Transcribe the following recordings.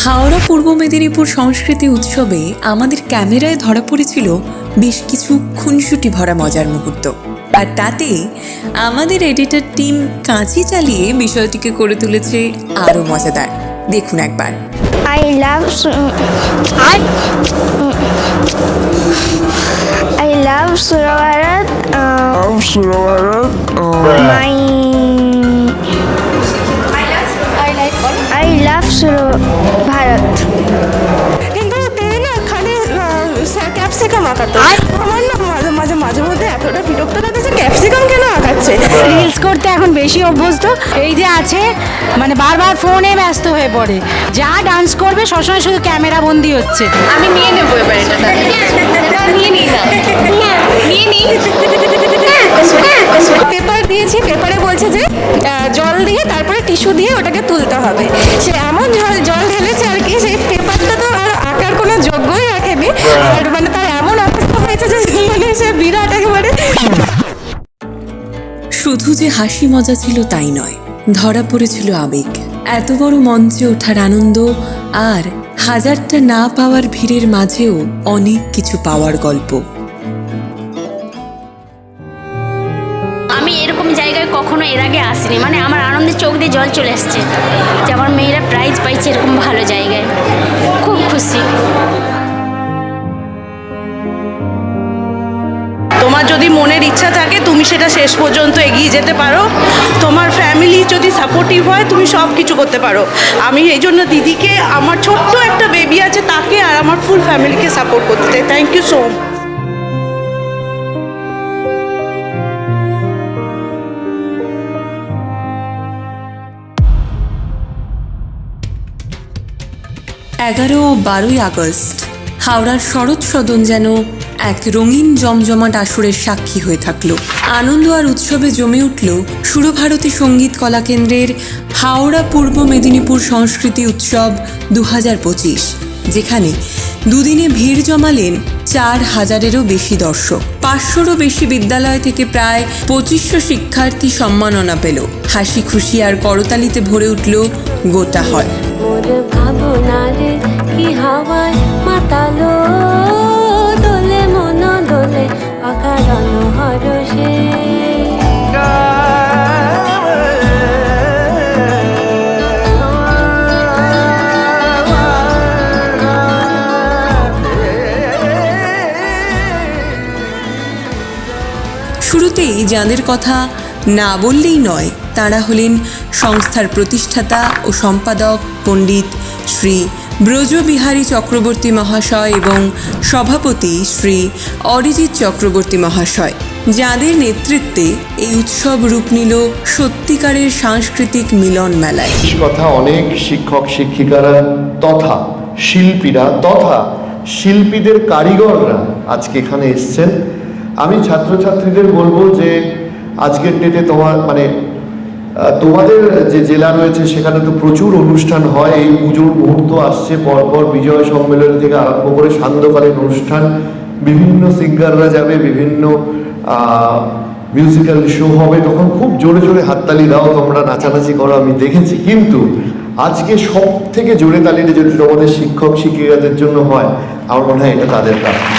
হাওড়া পূর্ব মেদিনীপুর সংস্কৃতি উৎসবে আমাদের ক্যামেরায় ধরা পড়েছিল বেশ কিছু খুনসুটি ভরা মজার মুহূর্ত আর তাতে আমাদের এডিটর টিম কাঁচি চালিয়ে বিষয়টিকে করে তুলেছে আরও মজাদার দেখুন একবার I love Su- I I love Suravarat. Love Suravarat. কিন্তু তিনি না খালি ক্যাপসিকাম আঁকাতো। আমার না মাঝে মাঝে মাঝে মধ্যে এতটা বিরক্ত লাগছে ক্যাপসিকাম কেন আঁকাচ্ছে? রিলস করতে এখন বেশি অভ্যস্ত। এই যে আছে মানে বারবার ফোনে ব্যস্ত হয়ে পড়ে। যা ডান্স করবে সবসময় শুধু ক্যামেরা বন্দি হচ্ছে। আমি নিয়ে নেব এবার এটা। নিয়ে নিই না। নিয়ে নিই। পেপার দিয়েছি পেপারে বলছে যে জল দিয়ে তারপরে টিস্যু দিয়ে ওটাকে তুলতে হবে। সে এমন জল জল ঢেলেছে আর কি সেই পেপারটা তো আর আঁকার কোনো যোগ্যই রাখেনি। আর মানে তার এমন অবস্থা হয়েছে যে মানে সে বিরাট একেবারে শুধু যে হাসি মজা ছিল তাই নয় ধরা পড়েছিল আবেগ। এত বড় মঞ্চে ওঠার আনন্দ আর হাজারটা না পাওয়ার ভিড়ের মাঝেও অনেক কিছু পাওয়ার গল্প। কখনো এর আগে আসিনি। মানে আমার আনন্দে চোখ দিয়ে জল চলে আসছে যে আমার মেয়েরা প্রাইজ পাইছে এরকম ভালো জায়গায়। খুব খুশি। তোমার যদি মনের ইচ্ছা থাকে, তুমি সেটা শেষ পর্যন্ত এগিয়ে যেতে পারো। তোমার ফ্যামিলি যদি সাপোর্টিভ হয়, তুমি সব কিছু করতে পারো। আমি এই জন্য দিদিকে, আমার ছোট্ট একটা বেবি আছে, তাকে আর আমার ফুল ফ্যামিলিকে সাপোর্ট করতে চাই। থ্যাংক ইউ সো মাচ এগারো ও বারোই আগস্ট, হাওড়ার শরৎ সদন যেন এক রঙিন জমজমাট আসরের সাক্ষী হয়ে থাকল। আনন্দ আর উৎসবে জমে উঠল সুরভারতী সংগীত কলা কেন্দ্রের হাওড়া পূর্ব মেদিনীপুর সংস্কৃতি উৎসব দু হাজার পঁচিশ, যেখানে দুদিনে ভিড় জমালেন চার হাজারেরও বেশি দর্শক। পাঁচশোরও বেশি বিদ্যালয় থেকে প্রায় পঁচিশশো শিক্ষার্থী সম্মাননা পেল। হাসি খুশি আর করতালিতে ভরে উঠল গোটা হল। মোর ভাবনার কি হাওয়ায় মাতালো? দোলে মন দোলে অকারণ হরষে শুরুতেই যাঁদের কথা না বললেই নয়। তাঁরা হলেন সংস্থার প্রতিষ্ঠাতা ও সম্পাদক পণ্ডিত শ্রী ব্রজবিহারী চক্রবর্তী মহাশয় এবং সভাপতি শ্রী অরিজিৎ চক্রবর্তী মহাশয়, যাঁদের নেতৃত্বে এই উৎসব রূপ নিল সত্যিকারের সাংস্কৃতিক মিলন মেলায়। কথা অনেক শিক্ষক শিক্ষিকারা তথা শিল্পীরা তথা শিল্পীদের কারিগররা আজকে এখানে এসছেন। আমি ছাত্রছাত্রীদের বলব যে আজকের ডেটে তোমার মানে তোমাদের যে জেলা রয়েছে, সেখানে তো প্রচুর অনুষ্ঠান হয়। এই পুজোর মুহূর্ত আসছে, পরপর বিজয় সম্মেলন থেকে আরম্ভ করে সান্ধ্যকালীন অনুষ্ঠান। বিভিন্ন সিঙ্গাররা যাবে, বিভিন্ন মিউজিক্যাল শো হবে। তখন খুব জোরে জোরে হাততালি দাও, তোমরা নাচানাচি করো, আমি দেখেছি। কিন্তু আজকে সব থেকে জোরে তালিটা যদি তোমাদের শিক্ষক শিক্ষিকাদের জন্য হয়, আমার মনে হয় এটা তাদের প্রাপ্তি।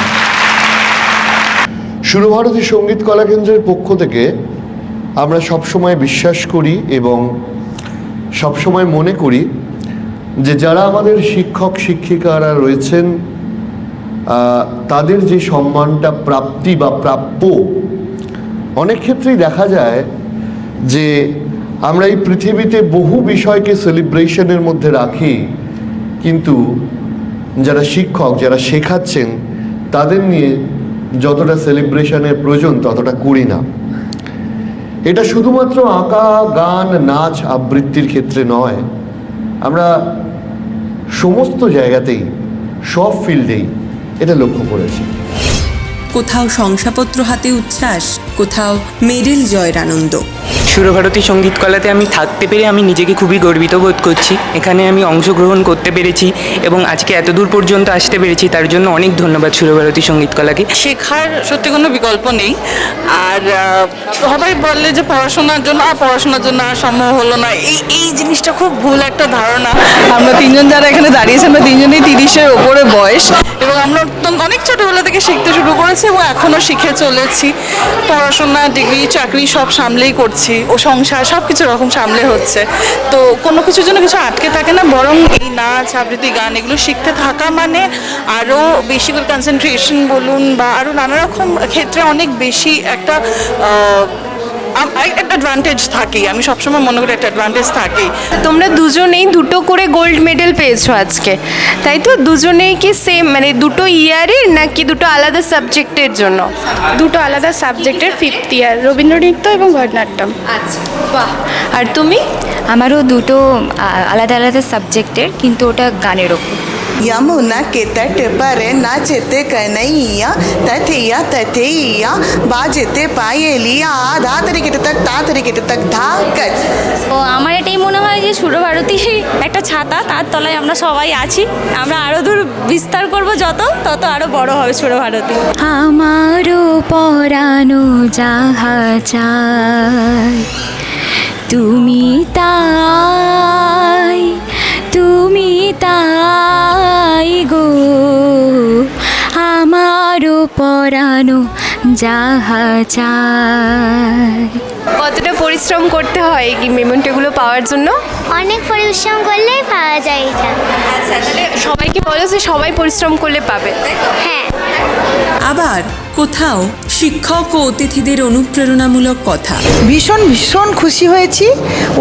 সুরভারতী সংগীত কলা কেন্দ্রের পক্ষ থেকে আমরা সবসময় বিশ্বাস করি এবং সবসময় মনে করি যে যারা আমাদের শিক্ষক, শিক্ষিকারা রয়েছেন তাদের যে সম্মানটা, প্রাপ্তি বা প্রাপ্য, অনেক ক্ষেত্রেই দেখা যায় যে আমরা এই পৃথিবীতে বহু বিষয়কে সেলিব্রেশনের মধ্যে রাখি, কিন্তু যারা শিক্ষক, যারা শেখাচ্ছেন, তাদের নিয়ে যতটা সেলিব্রেশনের প্রয়োজন, ততটা করি না। এটা শুধুমাত্র আঁকা, গান, নাচ আবৃত্তির ক্ষেত্রে নয়। আমরা সমস্ত জায়গাতেই, সব ফিল্ডেই এটা লক্ষ্য করেছি। কোথাও শংসাপত্র হাতে উচ্ছ্বাস কোথাও মেডেল জয়ের আনন্দ। সুরভারতী সংগীত কলাতে আমি থাকতে পেরে আমি নিজেকে খুবই গর্বিত বোধ করছি। এখানে আমি অংশগ্রহণ করতে পেরেছি এবং আজকে এত দূর পর্যন্ত আসতে পেরেছি তার জন্য অনেক ধন্যবাদ সুরভারতী সংগীত কলাকে শেখার সত্যি কোনো বিকল্প নেই। আর সবাই বললে যে পড়াশোনার জন্য আর পড়াশোনার জন্য আর সম্ভব হলো না। এই এই জিনিসটা খুব ভুল একটা ধারণা। আমরা তিনজন যারা এখানে দাঁড়িয়েছি আমরা তিনজনই তিরিশের ওপরে বয়স। এবং আমরা অনেক ছোটোবেলা থেকে শিখতে শুরু করেছি এবং এখনও শিখে চলেছি। পড়াশোনা, ডিগ্রি, চাকরি সব সামলেই করছি ও সংসার সব কিছু রকম সামলে হচ্ছে। তো কোনো কিছুর জন্য কিছু আটকে থাকে না, বরং এই নাচ, আবৃত্তি, গান এগুলো শিখতে থাকা মানে আরও বেশি করে কনসেন্ট্রেশন বলুন বা আরও নানা রকম ক্ষেত্রে অনেক বেশি একটা একটা অ্যাডভান্টেজ থাকেই। আমি সবসময় মনে করি একটা অ্যাডভান্টেজ থাকেই। তোমরা দুজনেই দুটো করে গোল্ড মেডেল পেয়েছ আজকে। তাই তো? দুজনেই কি সেম মানে দুটো ইয়ারের নাকি দুটো আলাদা সাবজেক্টের জন্য? দুটো আলাদা সাবজেক্টের ফিফথ ইয়ার রবীন্দ্রনৃত্য এবং ভরতনাট্যম। আচ্ছা বাহ। আর তুমি? আমারও দুটো আলাদা আলাদা সাবজেক্টের কিন্তু ওটা গানের ওপর। यमुना के तट पर नाचते कन्हैया तथैया तथैया बाजते पायलिया धा तरीके तक ता तरीके तक धाकत তো আমার এটাই মনে হয় যে সুরভারতী একটা ছাতা তার তলায় আমরা সবাই আছি আমরা আরও দূর বিস্তার করব যত তত আরও বড় হবে সুরভারতী আমারও পরানো যাহা চাই তুমি তাই তুমি তাই আমারও পরানো যাহা চায় কতটা পরিশ্রম করতে হয় এই মেমেন্টোগুলো পাওয়ার জন্য? অনেক পরিশ্রম করলেই পাওয়া যায় এটা। আচ্ছা তাহলে সবাইকে বলো যে সবাই পরিশ্রম করলে পাবে। হ্যাঁ। আবার কোথাও শিক্ষক ও অতিথিদের অনুপ্রেরণামূলক কথা। ভীষণ ভীষণ খুশি হয়েছি।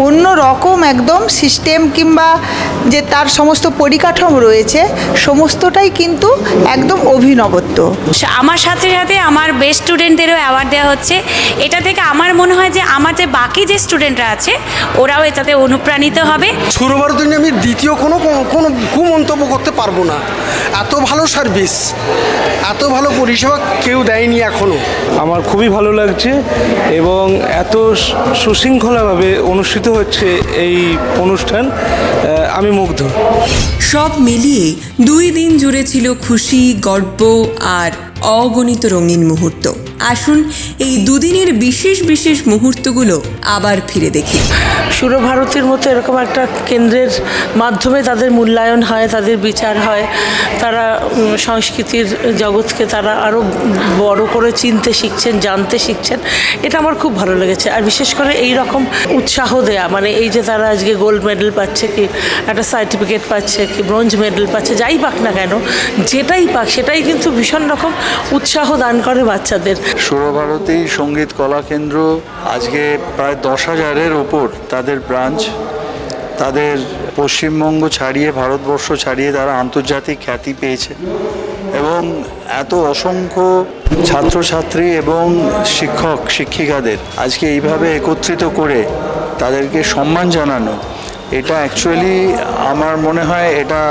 অন্য রকম একদম সিস্টেম কিংবা যে তার সমস্ত পরিকাঠামো রয়েছে সমস্তটাই কিন্তু একদম অভিনবত্ব। আমার সাথে সাথে আমার বেস্ট স্টুডেন্টদেরও অ্যাওয়ার্ড দেওয়া হচ্ছে। এটা থেকে আমার মনে হয় যে আমার যে বাকি যে স্টুডেন্টরা আছে ওরাও এটাতে অনুপ্রাণিত হবে। সুরভারতী আমি দ্বিতীয় কোনো কোনো কুমন্তব্য করতে পারব না। এত ভালো সার্ভিস এত ভালো পরিষেবা কেউ দেয়নি এখনও আমার খুবই ভালো লাগছে এবং এত সুশৃঙ্খলাভাবে অনুষ্ঠিত হচ্ছে এই অনুষ্ঠান আমি মুগ্ধ। সব মিলিয়ে দুই দিন জুড়ে ছিল খুশি গর্ব আর অগণিত রঙিন মুহূর্ত। আসুন এই দুদিনের বিশেষ বিশেষ মুহূর্তগুলো আবার ফিরে দেখি। সুরভারতীর মতো এরকম একটা কেন্দ্রের মাধ্যমে তাদের মূল্যায়ন হয়, তাদের বিচার হয়। তারা সংস্কৃতির জগৎকে তারা আরও বড় করে চিনতে শিখছেন, জানতে শিখছেন। এটা আমার খুব ভালো লেগেছে। আর বিশেষ করে এই রকম উৎসাহ দেয়া মানে এই যে তারা আজকে গোল্ড মেডেল পাচ্ছে কি, একটা সার্টিফিকেট পাচ্ছে কি ব্রোঞ্জ মেডেল পাচ্ছে, যাই পাক না কেন, যেটাই পাক, সেটাই কিন্তু ভীষণ রকম উৎসাহ দান করে বাচ্চাদের। সুরভারতী সংগীত কলা কেন্দ্র আজকে প্রায় দশ হাজারের ওপর তাদের ব্রাঞ্চ, তাদের পশ্চিমবঙ্গ ছাড়িয়ে, ভারতবর্ষ ছাড়িয়ে তারা আন্তর্জাতিক খ্যাতি পেয়েছে এবং এত অসংখ্য ছাত্রছাত্রী এবং শিক্ষক, শিক্ষিকাদের আজকে এইভাবে একত্রিত করে তাদেরকে সম্মান জানানো এটা অ্যাকচুয়ালি আমার মনে হয় এটা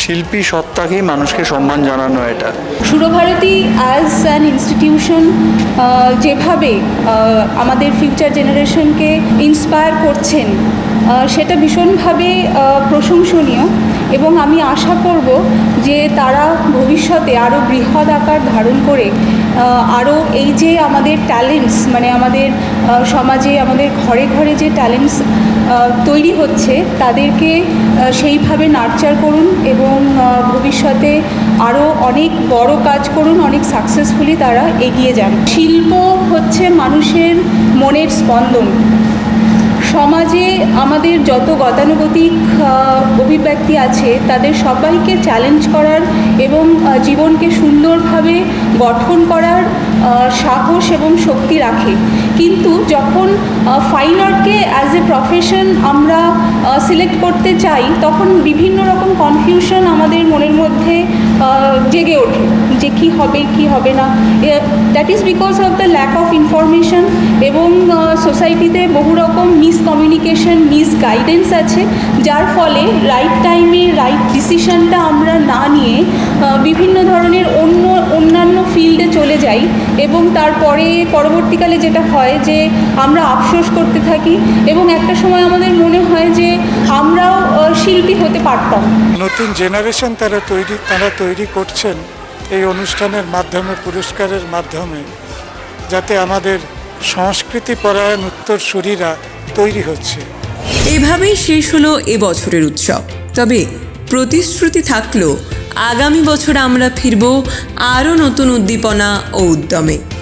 শিল্পী সত্তাকেই মানুষকে সম্মান জানানো এটা। সুরভারতী অ্যাজ অ্যান ইনস্টিটিউশন যেভাবে আমাদের ফিউচার জেনারেশনকে ইন্সপায়ার করছেন সেটা ভীষণভাবে প্রশংসনীয় এবং আমি আশা করব যে তারা ভবিষ্যতে আরও বৃহৎ আকার ধারণ করে আরও এই যে আমাদের ট্যালেন্টস মানে আমাদের সমাজে আমাদের ঘরে ঘরে যে ট্যালেন্টস তৈরি হচ্ছে, তাদেরকে সেইভাবে নার্চার করুন এবং ভবিষ্যতে আরও অনেক বড় কাজ করুন, অনেক সাকসেসফুলি তারা এগিয়ে যান। শিল্প হচ্ছে মানুষের মনের স্পন্দন। সমাজে আমাদের যত গতানুগতিক অভিব্যক্তি আছে, তাদের সবাইকে চ্যালেঞ্জ করার এবং জীবনকে সুন্দরভাবে গঠন করার সাহস এবং শক্তি রাখে। কিন্তু যখন ফাইন আর্টকে অ্যাজ এ প্রফেশন আমরা সিলেক্ট করতে চাই, তখন বিভিন্ন রকম কনফিউশন আমাদের মনের মধ্যে জেগে ওঠে যে কি হবে কি হবে না। That is because of the lack of information এবং সোসাইটিতে বহু রকম মিসকমিউনিকেশন মিস গাইডেন্স আছে, যার ফলে রাইট টাইমে রাইট ডিসিশনটা আমরা না নিয়ে বিভিন্ন ধরনের অন্য, অন্যান্য ফিল্ডে চলে যাই। এবং তারপরে পরবর্তীকালে যেটা হয় যে আমরা আফসোস করতে থাকি এবং একটা সময় আমাদের মনে হয় যে আমরাও শিল্পী হতে পারতাম। নতুন জেনারেশন তারা তৈরি তারা তৈরি করছেন এই অনুষ্ঠানের মাধ্যমে পুরস্কারের মাধ্যমে যাতে আমাদের সংস্কৃতি পরায়ণ উত্তর উত্তরসূরিরা তৈরি হচ্ছে। এভাবেই শেষ হলো এবছরের উৎসব। তবে প্রতিশ্রুতি থাকল আগামী বছর আমরা ফিরব আরও নতুন উদ্দীপনা ও উদ্যমে।